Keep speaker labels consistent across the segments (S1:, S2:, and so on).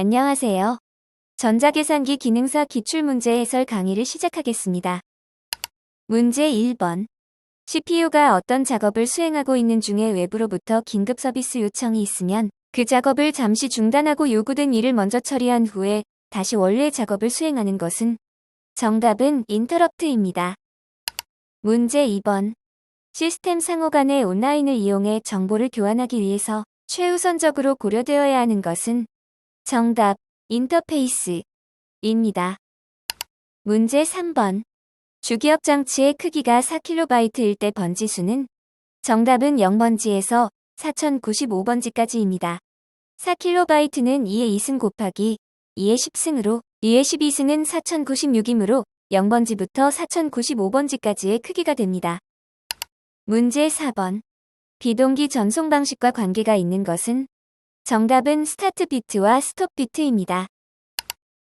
S1: 안녕하세요. 전자계산기 기능사 기출문제 해설 강의를 시작하겠습니다. 문제 1번. CPU가 어떤 작업을 수행하고 있는 중에 외부로부터 긴급 서비스 요청이 있으면 그 작업을 잠시 중단하고 요구된 일을 먼저 처리한 후에 다시 원래 작업을 수행하는 것은 정답은 인터럽트입니다. 문제 2번. 시스템 상호 간의 온라인을 이용해 정보를 교환하기 위해서 최우선적으로 고려되어야 하는 것은 정답, 인터페이스입니다. 문제 3번. 주기억 장치의 크기가 4kB일 때 번지수는 정답은 0번지에서 4095번지까지입니다. 4kB는 2의 2승 곱하기 2의 10승으로 2의 12승은 4096이므로 0번지부터 4095번지까지의 크기가 됩니다. 문제 4번. 비동기 전송 방식과 관계가 있는 것은 정답은 스타트 비트와 스톱 비트입니다.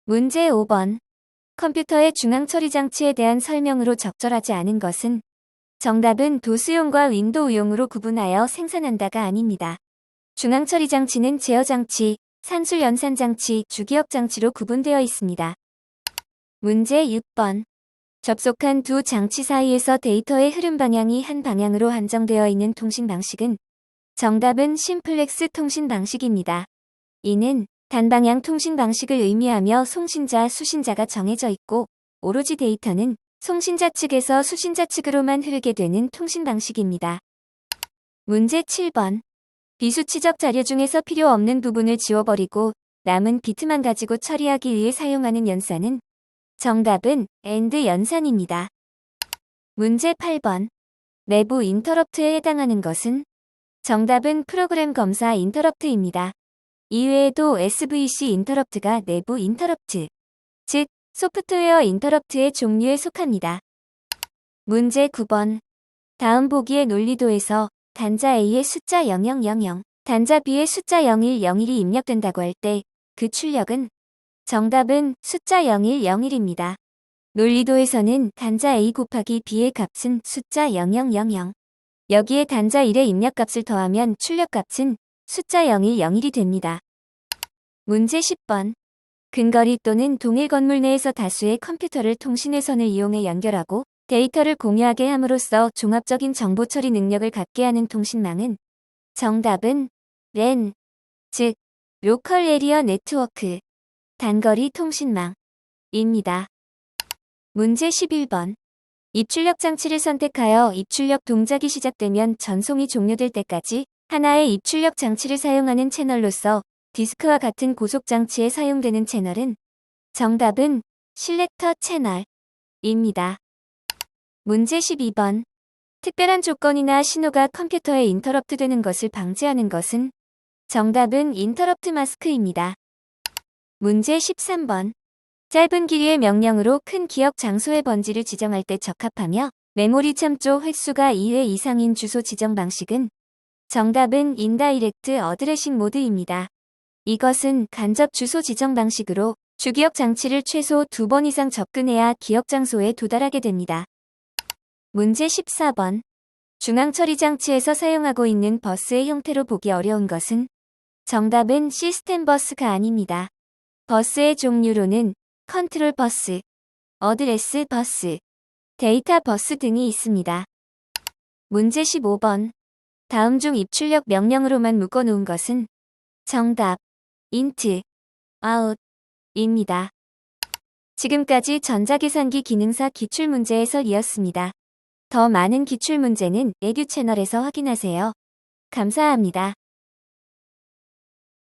S1: 문제 5번. 컴퓨터의 중앙 처리 장치에 대한 설명으로 적절하지 않은 것은 정답은 도스용과 윈도우용으로 구분하여 생산한다가 아닙니다. 중앙 처리 장치는 제어 장치, 산술 연산 장치, 주기억 장치로 구분되어 있습니다. 문제 6번. 접속한 두 장치 사이에서 데이터의 흐름 방향이 한 방향으로 한정되어 있는 통신 방식은 정답은 심플렉스 통신 방식입니다. 이는 단방향 통신 방식을 의미하며 송신자, 수신자가 정해져 있고 오로지 데이터는 송신자 측에서 수신자 측으로만 흐르게 되는 통신 방식입니다. 문제 7번. 비수치적 자료 중에서 필요 없는 부분을 지워버리고 남은 비트만 가지고 처리하기 위해 사용하는 연산은 정답은 AND 연산입니다. 문제 8번. 내부 인터럽트에 해당하는 것은 정답은 프로그램 검사 인터럽트입니다. 이외에도 SVC 인터럽트가 내부 인터럽트, 즉 소프트웨어 인터럽트의 종류에 속합니다. 문제 9번. 다음 보기의 논리도에서 단자 A의 숫자 0000, 단자 B의 숫자 0101이 입력된다고 할 때 그 출력은 정답은 숫자 0101입니다. 논리도에서는 단자 A 곱하기 B의 값은 숫자 0000. 여기에 단자 1의 입력값을 더하면 출력값은 숫자 0101이 됩니다. 문제 10번. 근거리 또는 동일 건물 내에서 다수의 컴퓨터를 통신회선을 이용해 연결하고 데이터를 공유하게 함으로써 종합적인 정보 처리 능력을 갖게 하는 통신망은 정답은 LAN, 즉 로컬 에리어 네트워크, 단거리 통신망입니다. 문제 11번. 입출력 장치를 선택하여 입출력 동작이 시작되면 전송이 종료될 때까지 하나의 입출력 장치를 사용하는 채널로서 디스크와 같은 고속 장치에 사용되는 채널은 정답은 실렉터 채널입니다. 문제 12번. 특별한 조건이나 신호가 컴퓨터에 인터럽트 되는 것을 방지하는 것은 정답은 인터럽트 마스크입니다. 문제 13번. 짧은 길이의 명령으로 큰 기억 장소의 번지를 지정할 때 적합하며 메모리 참조 횟수가 2회 이상인 주소 지정 방식은 정답은 인다이렉트 어드레싱 모드입니다. 이것은 간접 주소 지정 방식으로 주기억 장치를 최소 두 번 이상 접근해야 기억 장소에 도달하게 됩니다. 문제 14번. 중앙 처리 장치에서 사용하고 있는 버스의 형태로 보기 어려운 것은 정답은 시스템 버스가 아닙니다. 버스의 종류로는 컨트롤 버스, 어드레스 버스, 데이터 버스 등이 있습니다. 문제 15번. 다음 중 입출력 명령으로만 묶어놓은 것은 정답, int, out입니다. 지금까지 전자계산기 기능사 기출문제 해설이었습니다. 더 많은 기출문제는 에듀 채널에서 확인하세요. 감사합니다.